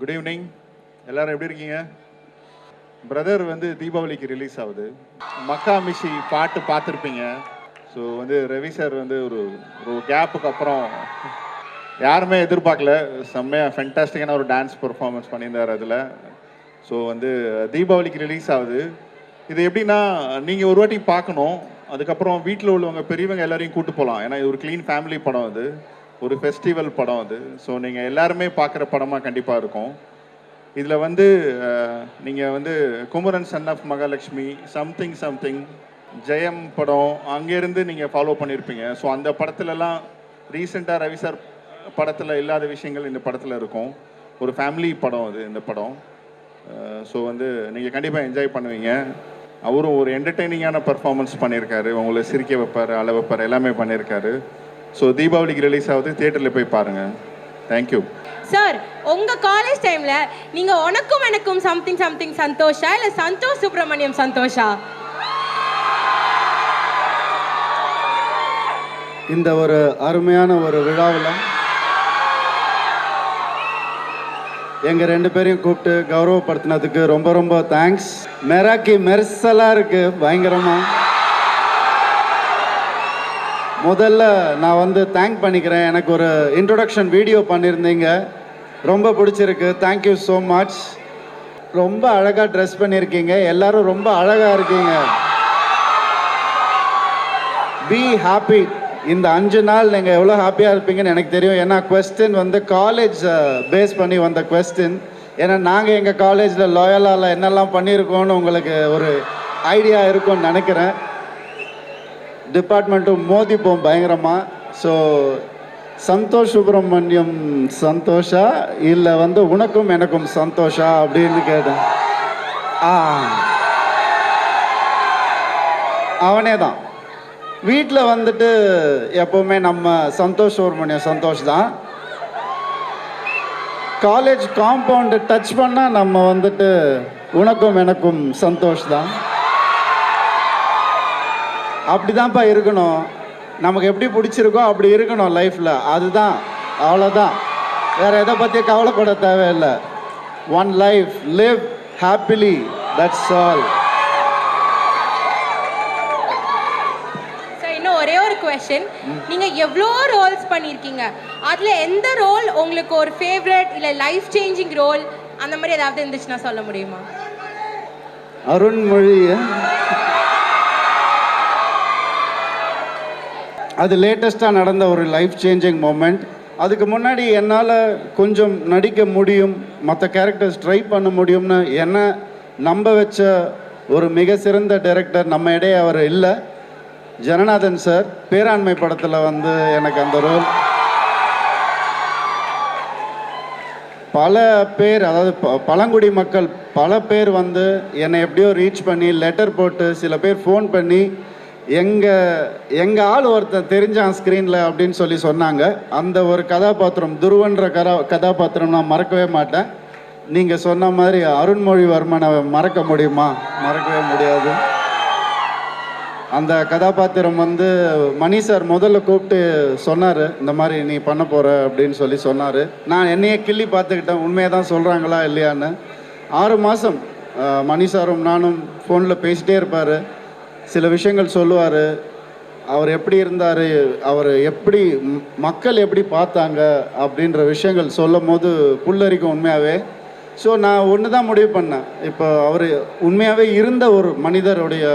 Good evening எல்லாரும் எப்படி இருக்கீங்க? பிரதர் வந்து தீபாவளிக்கு ரிலீஸ் ஆகுது. மக்கா மிஷி பாட்டு பார்த்துருப்பீங்க. ஸோ வந்து ரவி சார் வந்து ஒரு ஒரு கேப்புக்கு அப்புறம் யாருமே எதிர்பார்க்கல. செம்மையாக ஃபென்டாஸ்டிக்கான ஒரு டான்ஸ் பெர்ஃபார்மன்ஸ் பண்ணியிருந்தார் அதில். ஸோ வந்து தீபாவளிக்கு ரிலீஸ் ஆகுது. இது எப்படின்னா நீங்கள் ஒரு வாட்டி பார்க்கணும். அதுக்கப்புறம் வீட்டில் உள்ளவங்க பெரியவங்க எல்லாரையும் கூட்டு போகலாம் ஏன்னா இது ஒரு க்ளீன் ஃபேமிலி படம் அது. ஒரு ஃபெஸ்டிவல் படம் அது. ஸோ நீங்கள் எல்லாருமே பார்க்குற படமாக கண்டிப்பாக இருக்கும். இதில் வந்து நீங்கள் வந்து Kumaran son of Mahalakshmi something something Jayam படம் அங்கேருந்து நீங்கள் ஃபாலோ பண்ணியிருப்பீங்க ஸோ அந்த படத்துலலாம் ரீசெண்டாக ரவி சார் படத்தில் இல்லாத விஷயங்கள் இந்த படத்தில் இருக்கும். ஒரு ஃபேமிலி படம் அது இந்த படம். ஸோ வந்து நீங்கள் கண்டிப்பாக என்ஜாய் பண்ணுவீங்க. அவரும் ஒரு என்டர்டெய்னிங்கான பர்ஃபார்மன்ஸ் பண்ணியிருக்காரு உங்களை சிரிக்க வைப்பார் அள வைப்பார் எல்லாமே பண்ணியிருக்காரு ஸோ தீபாவளிக்கு ரிலீஸ் ஆகுது. தியேட்டரில் போய் பாருங்கள் தேங்க்யூ சார் உங்க காலேஜ் டைம்ல நீங்க உனக்கும் எனக்கும் சம்திங் சம்திங் சந்தோஷா? இல்ல சந்தோஷ் சுப்பிரமணியம் சந்தோஷா? இந்த ஒரு அருமையான ஒரு விழாவில் எங்கள் ரெண்டு பேரையும் கூப்பிட்டு கௌரவப்படுத்தினதுக்கு ரொம்ப ரொம்ப தேங்க்ஸ் மெராக்கி மெர்சலாக இருக்கு. பயங்கரமாக முதல்ல நான் வந்து தேங்க் பண்ணிக்கிறேன். எனக்கு ஒரு இன்ட்ரொடக்ஷன் வீடியோ பண்ணியிருந்தீங்க. ரொம்ப பிடிச்சிருக்கு. தேங்க்யூ ஸோ மச் ரொம்ப அழகாக ட்ரெஸ் பண்ணியிருக்கீங்க. எல்லாரும் ரொம்ப அழகாக இருக்கீங்க. பி ஹாப்பி இந்த அஞ்சு நாள் நீங்கள் எவ்வளோ ஹாப்பியாக இருப்பீங்கன்னு எனக்கு தெரியும். ஏன்னா கொஸ்டின் வந்து காலேஜ் பேஸ் பண்ணி வந்த கொஸ்டின் ஏன்னா நாங்கள் எங்கள் காலேஜில் லோயலாவில் என்னெல்லாம் பண்ணியிருக்கோம்னு உங்களுக்கு ஒரு ஐடியா இருக்கும்னு நினைக்கிறேன். டிபார்ட்மெண்ட்டும் மோதிப்போம் பயங்கரமாக ஸோ சந்தோஷ் சுப்பிரமணியம் சந்தோஷா? இல்லை வந்து உனக்கும் எனக்கும் சந்தோஷா அப்படின்னு கேட்டேன். ஆ. அவனே தான் வீட்டில் வந்துட்டு எப்போவுமே நம்ம சந்தோஷ் சுப்பிரமணியம் சந்தோஷ் தான். காலேஜ் காம்பவுண்டு டச் பண்ணால் நம்ம வந்துட்டு உனக்கும் எனக்கும் சந்தோஷ் தான். அப்படிதான்ப்பா இருக்கணும். நமக்கு எப்படி பிடிச்சிருக்கோ அப்படி இருக்கணும் லைஃப்பில் அதுதான். அவ்வளோதான் வேறு எதை பற்றி கவலைப்பட தேவையில்லை. One life live happily that's all ஒரே ஒரு கொஸ்டின் நீங்க எவ்வளோ ரோல்ஸ் பண்ணியிருக்கீங்க அதுல எந்த ரோல் உங்களுக்கு ஒரு ஃபேவரட் இல்ல லைஃப் சேஞ்சிங் ரோல் அந்த மாதிரி ஏதாவது இருந்துச்சுன்னா சொல்ல முடியுமா? அருண்மொழி அது லேட்டஸ்ட்டாக நடந்த ஒரு லைஃப் சேஞ்சிங் மூமெண்ட் அதுக்கு முன்னாடி என்னால் கொஞ்சம் நடிக்க முடியும் மற்ற கேரக்டர்ஸ் ட்ரை பண்ண முடியும்னு என்ன நம்ப வச்ச ஒரு மிக சிறந்த டைரக்டர் நம்ம இடையே அவர் இல்லை. ஜனநாதன் சார் பேராண்மை படத்தில் வந்து எனக்கு அந்த ரோல் பல பேர் அதாவது ப- பழங்குடி மக்கள் பல பேர் வந்து என்னை எப்படியோ ரீச் பண்ணி லெட்டர் போட்டு சில பேர் ஃபோன் பண்ணி எங்கள் எங்கள் ஆள் ஒருத்தன் தெரிஞ்சான் ஸ்க்ரீனில் அப்படின்னு சொல்லி சொன்னாங்க. அந்த ஒரு கதாபாத்திரம் துருவன்ற கதா கதாபாத்திரம் நான் மறக்கவே மாட்டேன். நீங்கள் சொன்ன மாதிரி அருண்மொழிவர்மனை மறக்க முடியுமா? மறக்கவே முடியாது. அந்த கதாபாத்திரம் வந்து மணி சார் முதல்ல கூப்பிட்டு சொன்னார் இந்த மாதிரி நீ பண்ண போகிற அப்படின்னு சொல்லி சொன்னார். நான் என்னையே கிள்ளி பார்த்துக்கிட்டேன். உண்மையை தான் சொல்கிறாங்களா இல்லையான்னு. ஆறு மாதம் மணி சாரும் நானும் ஃபோனில் பேசிட்டே இருப்பார். சில விஷயங்கள் சொல்லுவார். அவர் எப்படி இருந்தார் அவர் எப்படி மக்கள் எப்படி பார்த்தாங்க அப்படின்ற விஷயங்கள் சொல்லும் போது புல்லரிக்கும் உண்மையாகவே ஸோ நான் ஒன்று தான் முடிவு பண்ணேன். இப்போ அவர் உண்மையாகவே இருந்த ஒரு மனிதருடைய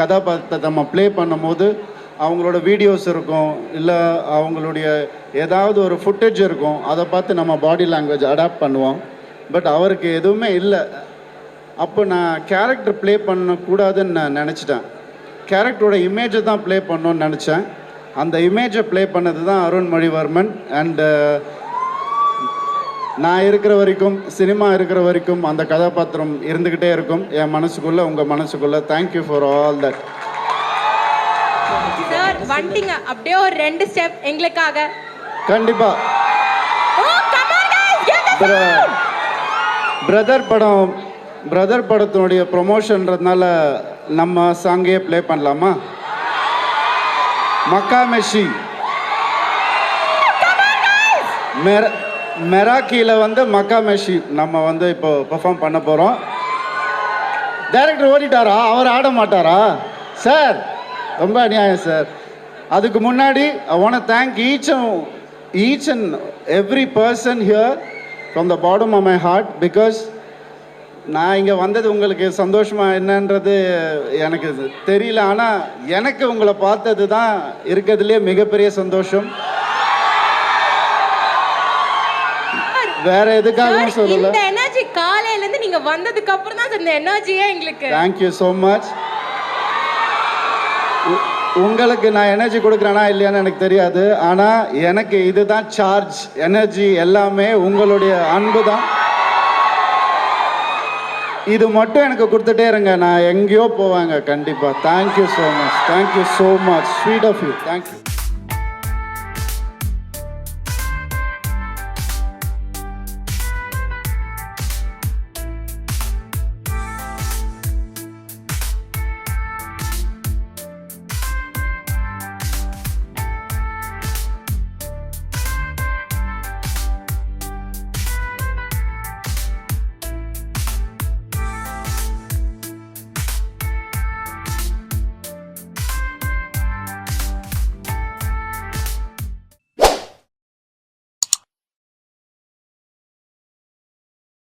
கதாபாத்திரத்தை நம்ம ப்ளே பண்ணும்போது அவங்களோட வீடியோஸ் இருக்கும். இல்லை அவங்களுடைய ஏதாவது ஒரு ஃபுட்டேஜ் இருக்கும். அதை பார்த்து நம்ம பாடி லாங்குவேஜ் அடாப்ட் பண்ணுவோம். பட் அவருக்கு எதுவுமே இல்லை. அப்போ நான் கேரக்டர் ப்ளே பண்ணக்கூடாதுன்னு நான் நினச்சிட்டேன். கேரக்டரோட இமேஜை தான் ப்ளே பண்ணோன்னு நினச்சேன். அந்த இமேஜை ப்ளே பண்ணது தான் அருண் மொழிவர்மன் அண்டு uh, நான் இருக்கிற வரைக்கும் சினிமா இருக்கிற வரைக்கும் அந்த கதாபாத்திரம் இருந்துக்கிட்டே இருக்கும். என் மனசுக்குள்ளே உங்கள் மனசுக்குள்ளே. Thank you for all that sir வந்துட்டீங்க. அப்படியே ஒரு ரெண்டு ஸ்டெப் எங்களுக்காக. கண்டிப்பா. Oh, பிரதர் படம் பிரதர் படத்தினுடைய ப்ரொமோஷன்றதுனால நம்ம சாங்கே ப்ளே பண்ணலாமா? மக்கா மெஷி மெர மெராக்கியில் வந்து மக்கா மெஷி நம்ம வந்து இப்போ பெர்ஃபார்ம் பண்ண போகிறோம் டைரக்டர் ஓடிட்டாரா? அவர் ஆட மாட்டாரா? சார் ரொம்ப அநியாயம் சார் அதுக்கு முன்னாடி I want thank each each and every person here from the bottom of my heart because நான் இங்கே வந்தது உங்களுக்கு சந்தோஷமா என்னன்றது எனக்கு தெரியல. ஆனால் எனக்கு உங்களை பார்த்தது தான் இருக்கிறதுலே மிகப்பெரிய சந்தோஷம். வேற எதுக்காகவும் சொல்லல. இந்த எனர்ஜி காலையில இருந்து நீங்க வந்ததுக்கு அப்புறம் தான் இந்த எனர்ஜியே எங்களுக்கு. தேங்க்யூ ஸோ மச் உங்களுக்கு நான் எனர்ஜி கொடுக்குறேனா இல்லையான்னு எனக்கு தெரியாது. ஆனால் எனக்கு இதுதான் சார்ஜ் எனர்ஜி எல்லாமே உங்களுடைய அன்பு தான் இது மட்டும் எனக்கு கொடுத்துட்டே இருங்க. நான் எங்கேயோ போவாங்க. கண்டிப்பாக thank you so much thank you so much sweet of you thank you